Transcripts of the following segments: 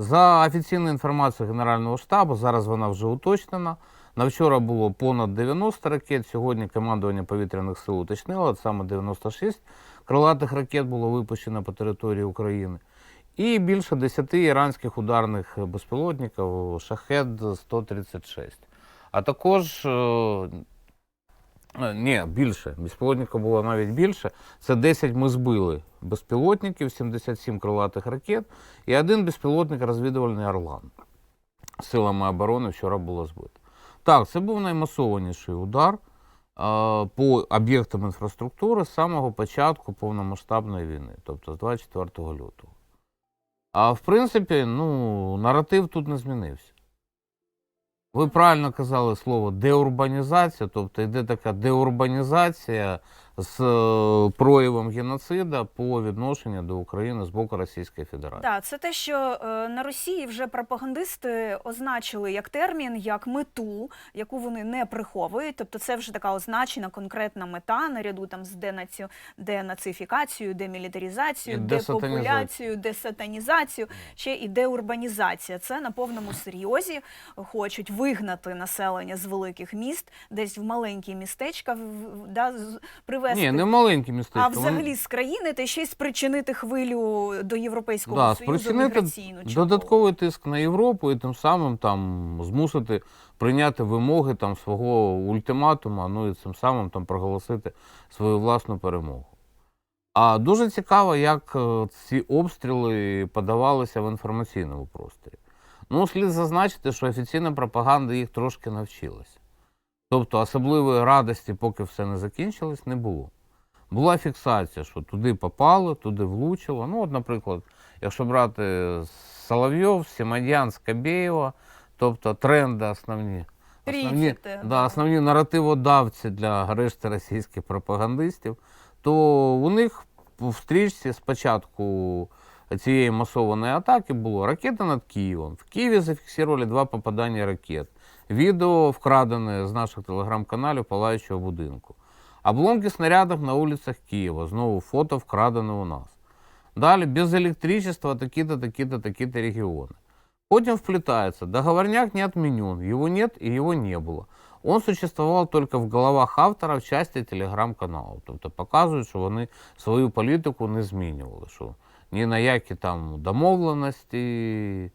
За офіційною інформацією Генерального штабу, зараз вона вже уточнена. На вчора було понад 90 ракет. Сьогодні командування повітряних сил уточнило, саме 96 крилатих ракет було випущено по території України. І більше 10 іранських ударних безпілотників Шахед 136. А також е, ні, більше. Безпілотників було навіть більше. Це 10 ми збили безпілотників, 77 крилатих ракет і один безпілотник розвідувальний Орлан. Силами оборони вчора було збито. Так, це був наймасованіший удар е, по об'єктам інфраструктури з самого початку повномасштабної війни, тобто з 24 лютого. А в принципі, ну, наратив тут не змінився. Ви правильно казали слово деурбанізація, тобто йде така деурбанізація з е, проявом геноцида по відношенню до України з боку Російської Федерації. Так, це те, що е, на Росії вже пропагандисти означили як термін, як мету, яку вони не приховують. Тобто, це вже така означена конкретна мета наряду там з денаці... денацифікацією, десатанізацією. депопуляцією, десатанізацією, ще і деурбанізація. Це на повному серйозі хочуть вигнати населення з великих міст, десь в маленькі містечка, да, з- привезти. Ні, не маленькі містечка. А взагалі з країни та ще й спричинити хвилю до Європейського да, Союзу спричинити міграційну. додатковий тиск на Європу і тим самим там змусити прийняти вимоги там свого ультиматума, ну і цим самим там проголосити свою власну перемогу. А дуже цікаво, як е, ці обстріли подавалися в інформаційному просторі. Ну, слід зазначити, що офіційна пропаганда їх трошки навчилася. Тобто особливої радості, поки все не закінчилось, не було. Була фіксація, що туди попало, туди влучило. Ну, от, наприклад, якщо брати Соловйов, Сімадян, Скабєєва, тобто тренди основні. Основні, да, основні наративодавці для решти російських пропагандистів, то у них в стрічці спочатку цієї масованої атаки було ракета над Києвом. В Києві зафіксували два попадання ракет. Відео вкрадене з наших телеграм-каналів палаючого будинку. Обломки снарядів на вулицях Києва. Знову фото вкрадене у нас. Далі без електричества такі-то, такі-то, такі-то регіони. Потім вплетается. Договорняк не отменен, его нет и его не было. Он существовал только в головах автора в часті телеграм-каналу. Тобто показують, що вони свою політику не змінювали. Що ні на які там домовленості,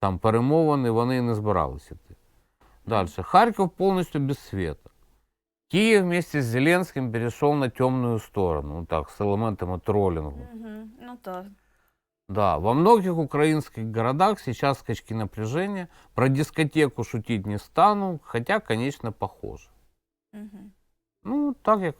там перемовини вони не збиралися йти. Далі. Харків повністю без света. Київ вместе з Зеленським перейшов на темну сторону, ну так, з елементами тролінгу. Мгм. Ну так. Да, во многих украинских городах сейчас скачки напряжения. Про дискотеку шутить не стану, хотя, конечно, похоже. Мгм. Ну, так як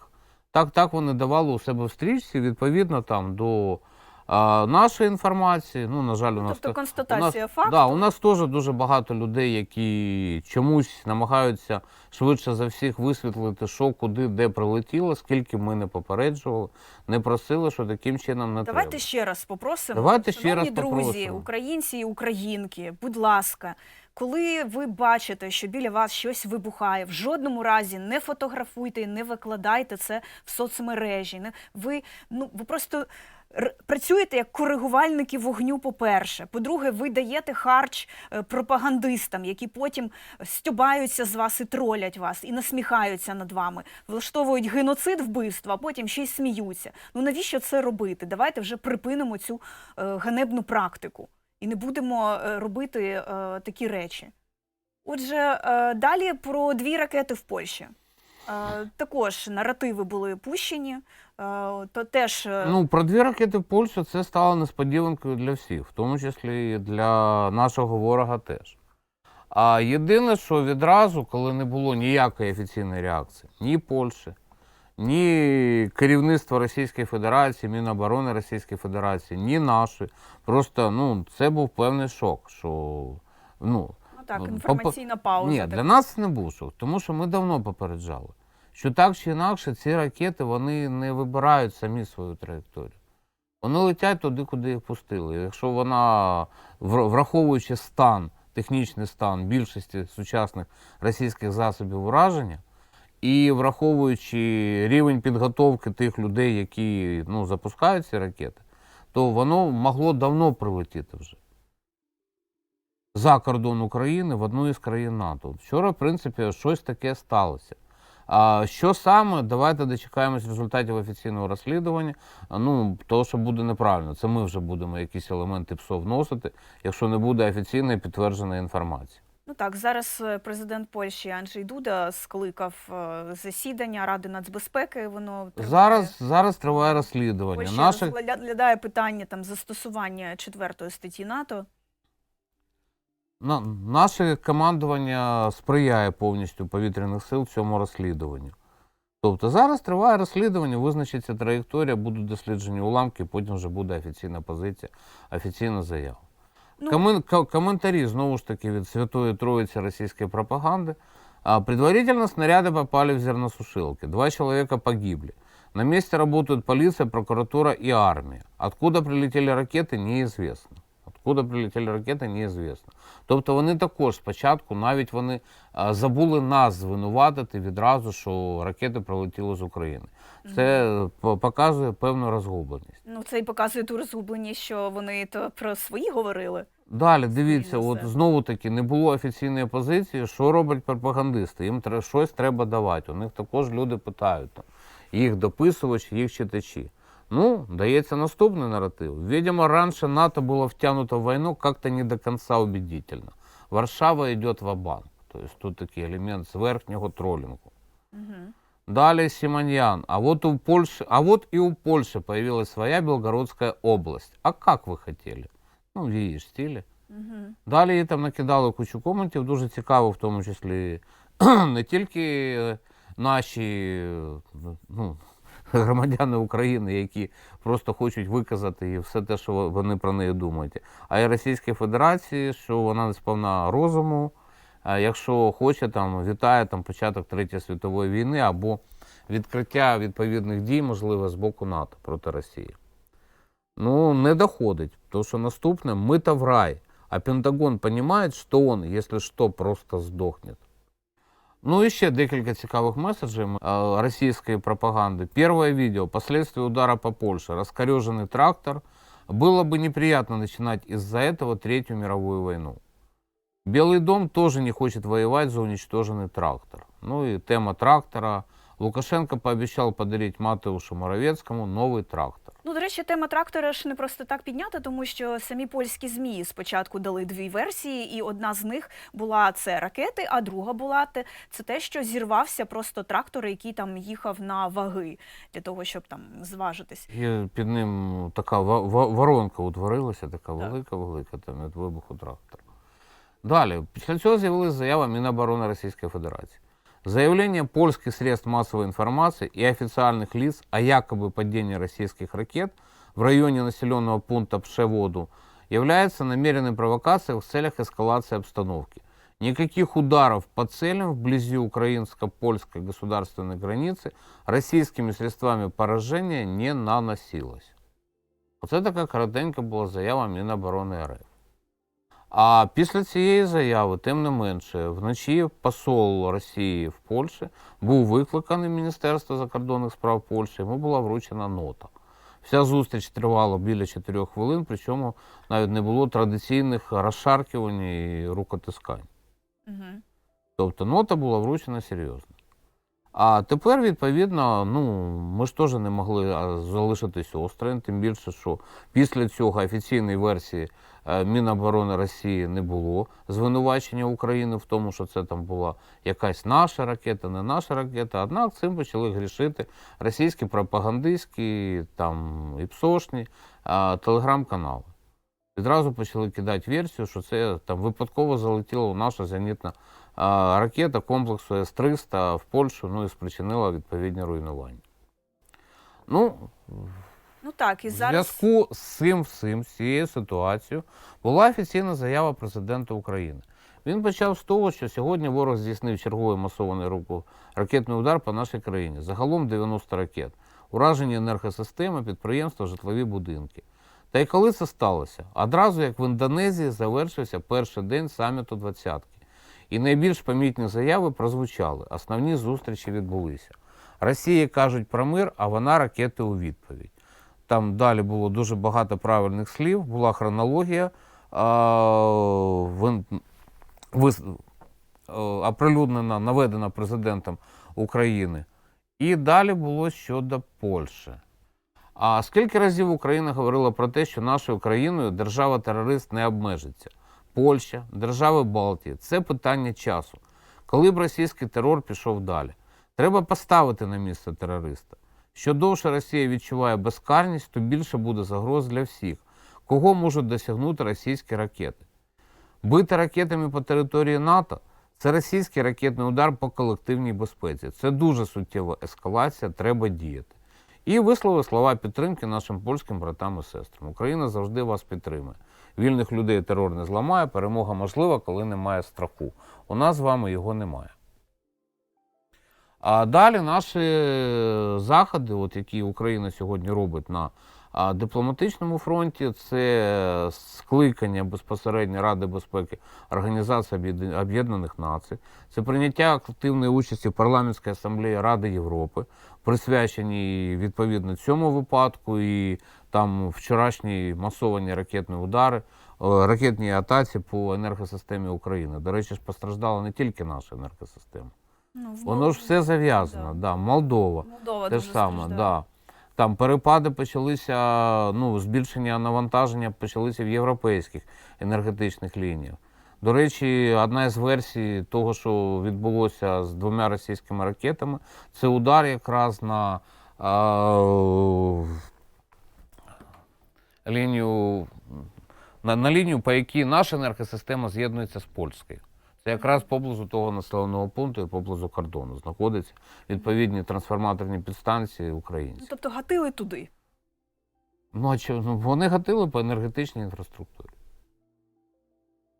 так, так вони давали у себе в стрічці, відповідно там до а, нашої інформації. Ну, на жаль, у нас Тобто констатація у нас, факту. Да, у нас теж дуже багато людей, які чомусь намагаються швидше за всіх висвітлити, що куди, де прилетіло, скільки ми не попереджували, не просили, що таким чином не Давайте треба. ще раз попросимо. Давайте ще Шановні раз друзі, попросимо. українці і українки, будь ласка, коли ви бачите, що біля вас щось вибухає, в жодному разі не фотографуйте, і не викладайте це в соцмережі. Ви, ну, ви просто працюєте як коригувальники вогню, по-перше. По-друге, ви даєте харч е, пропагандистам, які потім стюбаються з вас і тролять вас, і насміхаються над вами, влаштовують геноцид вбивства, а потім ще й сміються. Ну навіщо це робити? Давайте вже припинимо цю е, ганебну практику і не будемо е, робити такі речі. Отже, далі про дві ракети в Польщі. Також наративи були пущені, то теж е, Ну, про дві ракети в Польщу це стало несподіванкою для всіх, в тому числі і для нашого ворога теж. А єдине, що відразу, коли не було ніякої офіційної реакції, ні Польщі, ні керівництва Російської Федерації, Міноборони Російської Федерації, ні нашої. Просто ну, це був певний шок. що ну, ну, так, ну, інформаційна пауза. ні, така. для нас не був шок, тому що ми давно попереджали, що так чи інакше ці ракети вони не вибирають самі свою траєкторію. Вони летять туди, куди їх пустили. Якщо вона, враховуючи стан, технічний стан більшості сучасних російських засобів ураження, і враховуючи рівень підготовки тих людей, які ну, запускають ці ракети, то воно могло давно прилетіти вже. за кордон України в одну із країн НАТО. Вчора, в принципі, щось таке сталося. А що саме, давайте дочекаємось результатів офіційного розслідування. Ну, того, що буде неправильно, це ми вже будемо якісь елементи ПСО вносити, якщо не буде офіційної підтвердженої інформації. Ну так, зараз е, президент Польщі Анджей Дуда скликав е, засідання Ради нацбезпеки. Воно триває. Зараз, зараз триває розслідування. Польща Наше, розглядає питання там застосування четвертої статті НАТО. на, наше командування сприяє повністю повітряних сил цьому розслідуванню. Тобто зараз триває розслідування, визначиться траєкторія, будуть досліджені уламки, потім вже буде офіційна позиція, офіційна заява. Ну, Комен- ко- комментарии, знову ж таки, від Святої Троицы российской пропаганды. А, Предварительно снаряды попали в зерносушилки. Два человека погибли. На месте работают полиция, прокуратура и армия. Откуда прилетели ракети, неізвісно. Откуда прилетіли ракети, неізвісно. Тобто вони також спочатку навіть вони забули нас звинуватити відразу, що ракети прилетіли з України. Це е, показує певну розгубленість. Ну, це і показує ту розгубленість, що вони то про свої говорили. Далі дивіться, от знову таки не було офіційної позиції. Що роблять пропагандисти? Їм щось треба давати. У них також люди питають там, їх дописувачі, їх читачі. Ну, дається наступний наратив. Видимо, раніше НАТО було втягнуто в війну як-то не до кінця убедительно. Варшава йде в банк Тобто тут такий елемент з верхнього тролінгу. Угу. Далее Симоньян. А вот, у Польши, а вот и у Польши появилась своя Белгородская область. А как вы хотели? Ну, в її ж стилі. Угу. Далі їй там накидали кучу коментів, дуже цікаво, в тому числі не тільки е, наші е, ну, громадяни України, які просто хочуть виказати і все те, що вони про неї думають, а й Російської Федерації, що вона не сповна розуму, якщо хоче, там вітає там початок Третьої світової війни або відкриття відповідних дій, можливо, з боку НАТО проти Росії. Ну, не доходить, тому що наступне ми-то в рай. А Пентагон понимает, что он, если что, просто сдохнет. Ну і ще декілька цікавих меседжів е, російської пропаганди. Первое видео. Последствия удара по Польше. Раскореженный трактор. Было бы неприятно начинать из-за этого Третью мировую войну. Белый дом тоже не хочет воевать за уничтоженный трактор. Ну и тема трактора. Лукашенко пообещал подарить Матеушу Моровецкому новый трактор. До речі, тема трактора ж не просто так піднята, тому що самі польські змі спочатку дали дві версії, і одна з них була це ракети, а друга була це те, що зірвався просто трактор, який там їхав на ваги для того, щоб там зважитись. І під ним така воронка утворилася, така велика-велика там від вибуху трактора. Далі, після цього з'явилася заява Міноборони Російської Федерації. Заявление польских средств массовой информации и официальных лиц о якобы падении российских ракет в районе населенного пункта Пшеводу является намеренной провокацией в целях эскалации обстановки. Никаких ударов по целям вблизи украинско-польской государственной границы российскими средствами поражения не наносилось. Оце така коротенька була заява Міноборони РФ. А після цієї заяви, тим не менше, вночі посол Росії в Польщі був викликаний Міністерство закордонних справ Польщі, йому була вручена нота. Вся зустріч тривала біля 4 хвилин, причому навіть не було традиційних розшаркувань і рукотискань. Угу. Тобто нота була вручена серйозно. А тепер, відповідно, ну, ми ж теж не могли залишитись осторонь, тим більше, що після цього офіційної версії е, Міноборони Росії не було звинувачення України в тому, що це там була якась наша ракета, не наша ракета. Однак цим почали грішити російські пропагандистські, там, і псошні телеграм-канали. Відразу почали кидати версію, що це там випадково залетіла наша зенітна ракета комплексу С-300 в Польщу, ну і спричинила відповідні руйнування. Ну, Ну так, і в зв'язку з цим всім, з цією ситуацією, була офіційна заява президента України. Він почав з того, що сьогодні ворог здійснив черговий масований руку ракетний удар по нашій країні. Загалом 90 ракет, уражені енергосистеми, підприємства, житлові будинки. Та й коли це сталося? Одразу, як в Індонезії, завершився перший день саміту двадцятки. І найбільш помітні заяви прозвучали. Основні зустрічі відбулися. Росії кажуть про мир, а вона ракети у відповідь. Там далі було дуже багато правильних слів, була хронологія. Оприлюднена, наведена президентом України. І далі було щодо Польщі. А скільки разів Україна говорила про те, що нашою країною держава-терорист не обмежиться? Польща, держави Балтії це питання часу. Коли б російський терор пішов далі, треба поставити на місце терориста. Що довше Росія відчуває безкарність, то більше буде загроз для всіх, кого можуть досягнути російські ракети. Бити ракетами по території НАТО це російський ракетний удар по колективній безпеці. Це дуже суттєва ескалація, треба діяти. І висловив слова підтримки нашим польським братам і сестрам. Україна завжди вас підтримує. Вільних людей терор не зламає, перемога можлива, коли немає страху. У нас з вами його немає. А далі наші заходи, от які Україна сьогодні робить на а, дипломатичному фронті, це скликання безпосередньо Ради безпеки Організації Об'єд- Об'єднаних Націй, це прийняття активної участі в парламентській асамблеї Ради Європи, присвяченій відповідно цьому випадку і там вчорашні масовані ракетні удари, е, ракетні атаці по енергосистемі України. До речі, ж постраждала не тільки наша енергосистема. Ну, Воно ж все зав'язано. Да. Молдова. Молдова Те ж саме, да. Там перепади почалися, ну, збільшення навантаження почалися в європейських енергетичних лініях. До речі, одна із версій того, що відбулося з двома російськими ракетами, це удар якраз на а, лінію, на, на лінію, по якій наша енергосистема з'єднується з польською. Якраз поблизу того населеного пункту і поблизу кордону знаходяться відповідні трансформаторні підстанції українців. Тобто гатили туди. Ну, а чому? ну, вони гатили по енергетичній інфраструктурі.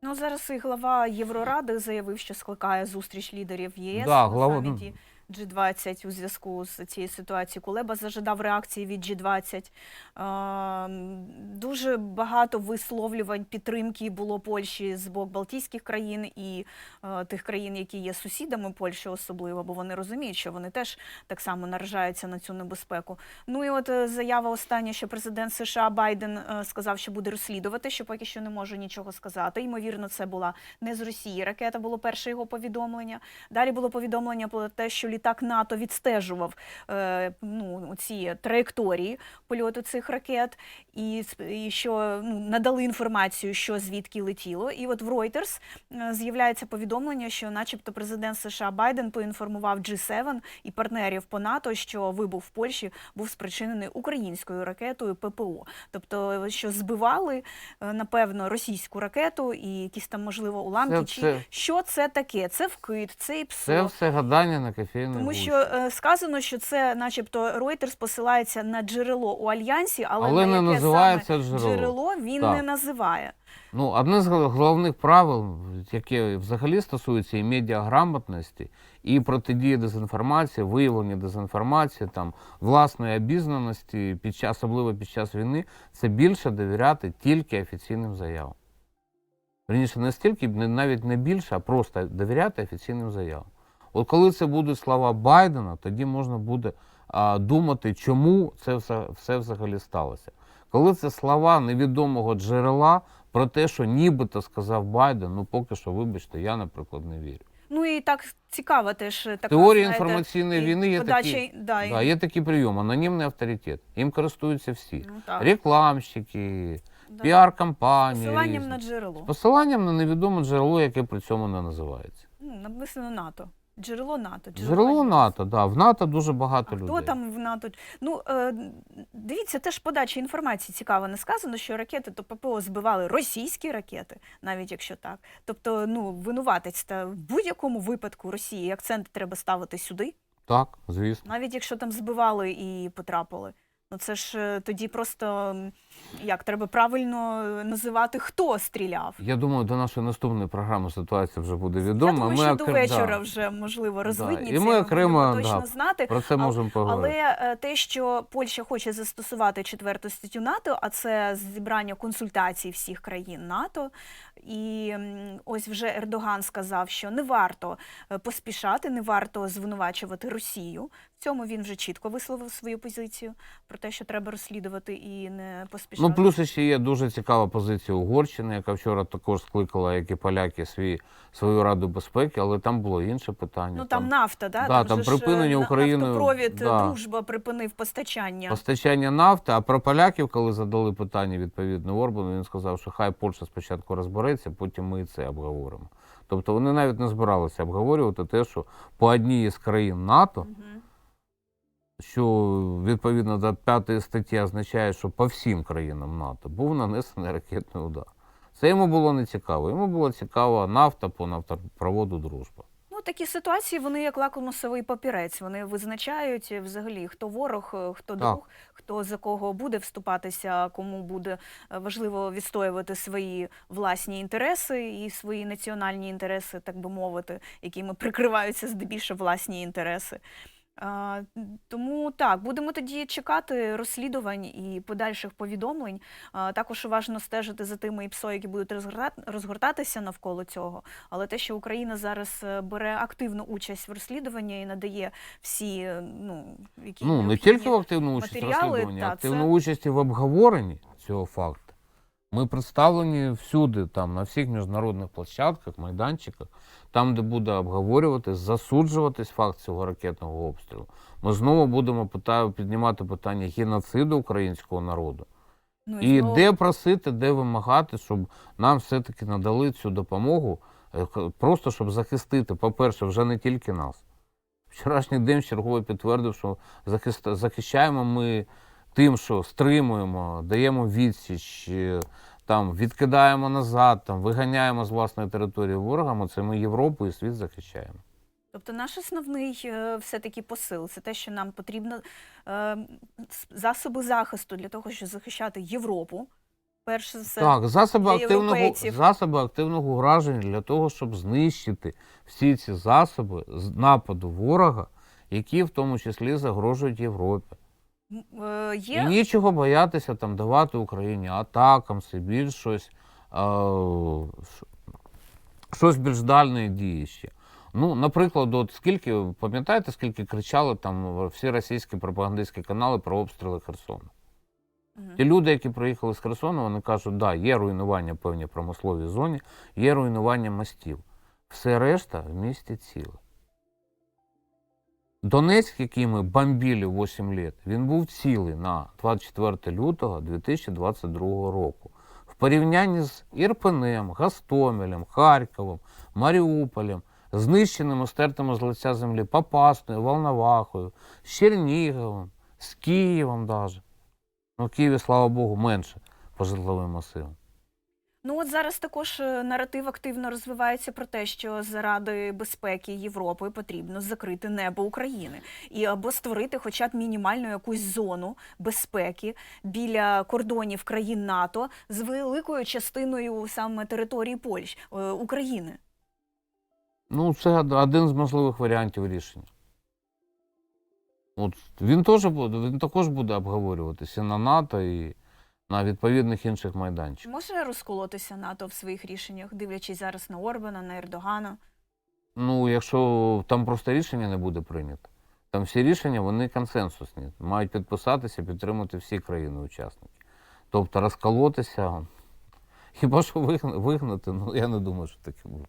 Ну зараз і глава Євроради заявив, що скликає зустріч лідерів ЄС Да, на глава- саміті G20 у зв'язку з цією ситуацією. Кулеба зажадав реакції від G20. Ем, Дуже багато висловлювань підтримки було Польщі з боку Балтійських країн і е, тих країн, які є сусідами Польщі, особливо, бо вони розуміють, що вони теж так само наражаються на цю небезпеку. Ну і от е, заява остання, що президент США Байден е, сказав, що буде розслідувати, що поки що не може нічого сказати. Ймовірно, це була не з Росії ракета, було перше його повідомлення. Далі було повідомлення про те, що літак НАТО відстежував е, ну, ці траєкторії польоту цих ракет, і, і що ну, надали інформацію, що звідки летіло. І от в Reuters е, з'являється повідомлення, що, начебто, президент США Байден поінформував G7 і партнерів по НАТО, що вибух в Польщі був спричинений українською ракетою ППО. Тобто, що збивали, е, напевно, російську ракету і якісь там, можливо, уламки. Це- Чи це- що це таке? Це вкид, це ІПСО. Це все гадання на кофейній Тому що е, сказано, що це, начебто, Reuters посилається на джерело у альянсі, але, Але на не яке називає саме джерело. джерело він Так. не називає. Ну, одне з гол- головних правил, яке взагалі стосується і медіаграмотності, і протидії дезінформації, виявлення дезінформації, там, власної обізнаності, під час, особливо під час війни, це більше довіряти тільки офіційним заявам. Верніше, не стільки, не- навіть не більше, а просто довіряти офіційним заявам. От коли це будуть слова Байдена, тоді можна буде а, думати, чому це все, все взагалі сталося. Коли це слова невідомого джерела про те, що нібито сказав Байден, ну поки що, вибачте, я, наприклад, не вірю. Ну і так цікаво теж така, Теорії знаєте, інформаційної війни є подача, такі, да, і- да, є такий прийом, анонімний авторитет. Їм користуються всі. ну, так, Рекламщики, да. піар-кампанії. Посиланням різні. на джерело. Посиланням на невідоме джерело, яке при цьому не називається. Ну, написано НАТО. Джерело НАТО. Джерело джерело НАТО, да. В НАТО дуже багато А людей. хто там в НАТО? Ну е, дивіться, теж подача інформації цікаво. Не сказано, що ракети то ППО збивали російські ракети, навіть якщо так. Тобто, ну винуватець та в будь-якому випадку Росії акцент треба ставити сюди, Так, звісно. навіть якщо там збивали і потрапили. Ну це ж е, тоді просто як треба правильно е, називати, хто стріляв. Я думаю, до нашої наступної програми ситуація вже буде Я відома. думаю, Ми що до вечора да, вже можливо Да, і ми окремо, точно да, знати. Про це можемо поговорити. Але е, те, що Польща хоче застосувати четверту статтю НАТО, а це зібрання консультацій всіх країн НАТО. І ось вже Ердоган сказав, що не варто поспішати, не варто звинувачувати Росію цьому він вже чітко висловив свою позицію про те, що треба розслідувати і не поспішати. Ну, плюс ще є дуже цікава позиція Угорщини, яка вчора також скликала, як і поляки, свій, свою раду безпеки, але там було інше питання. Ну там нафта, да? Да, там же ж, е, припинення України, Нафтопровід да. дружба припинив постачання. Постачання нафти, а про поляків, коли задали питання відповідно Орбану, він сказав, що хай Польща спочатку розбереться, потім ми і це обговоримо. Тобто вони навіть не збиралися обговорювати те, що по одній із країн НАТО, Мгм. Що відповідно до п'ятої статті означає, що по всім країнам НАТО був нанесений ракетний удар. Це йому було не цікаво. Йому було цікаво нафта по нафтопроводу дружба. Ну, такі ситуації, вони як лакмусовий папірець. Вони визначають взагалі, хто ворог, е, хто Так. друг, хто за кого буде вступатися, кому буде е, важливо відстоювати свої власні інтереси і свої національні інтереси, так би мовити, якими прикриваються здебільшого власні інтереси. А, Тому так, будемо тоді чекати розслідувань і подальших повідомлень. А, Також уважно стежити за тими ІПСО, які будуть розгорта- розгортатися навколо цього. Але те, що Україна зараз е, бере активну участь в розслідуванні і надає всі, е, ну які Ну, не тільки в активну участь в розслідуванні, а активну це- участь в обговоренні цього факту. Ми представлені всюди, там, на всіх міжнародних площадках, майданчиках, там, де буде обговорюватись, засуджуватись факт цього ракетного обстрілу. Ми знову будемо питаю, піднімати питання геноциду українського народу. ну, І знову- де просити, де вимагати, щоб нам все-таки надали цю допомогу, е, просто щоб захистити, по-перше, вже не тільки нас. Вчорашній день чергово підтвердив, що захист- захищаємо ми тим, що стримуємо, даємо відсіч, е, там, відкидаємо назад, там, виганяємо з власної території ворогами, це ми Європу і світ захищаємо. Тобто наш основний е, все-таки посил це те, що нам потрібно е, засоби захисту для того, щоб захищати Європу. Перш за все, Так, засоби для активного, засоби активного ураження для того, щоб знищити всі ці засоби з нападу ворога, які в тому числі загрожують Європі. Е, є нічого боятися там давати Україні атакам, все більш щось, е, щось більш дальної дії ще. Ну, наприклад, от скільки, пам'ятаєте, скільки кричали там всі російські пропагандистські канали про обстріли Херсону? Мгм. Ті люди, які приїхали з Херсону, вони кажуть, да, є руйнування певній промисловій зоні, є руйнування мостів. Все решта в місті ціле. Донецьк, який ми бомбили 8 років, він був цілий на 24 лютого 2022 року. В порівнянні з Ірпенем, Гастомелем, Харковом, Маріуполем, знищеними, стертими з лиця землі Попасною, Волновахою, з Черніговом, з Києвом навіть. Ну, в Києві, слава Богу, менше по житловим масивам. Ну от зараз також е, наратив активно розвивається про те, що заради безпеки Європи потрібно закрити небо України і або створити хоча б мінімальну якусь зону безпеки біля кордонів країн НАТО з великою частиною саме території Польщ е, України. Ну, це один з можливих варіантів рішення. От він теж буде, він також буде обговорюватися на НАТО, і на відповідних інших Чи майданчиках. може розколотися НАТО в своїх рішеннях, дивлячись зараз на Орбана, на Ердогана? Ну, якщо там просто рішення не буде прийнято, там всі рішення вони консенсусні. Мають підписатися, підтримати всі країни-учасники. Тобто розколотися, хіба що вигна- вигнати, ну я не думаю, що таке буде.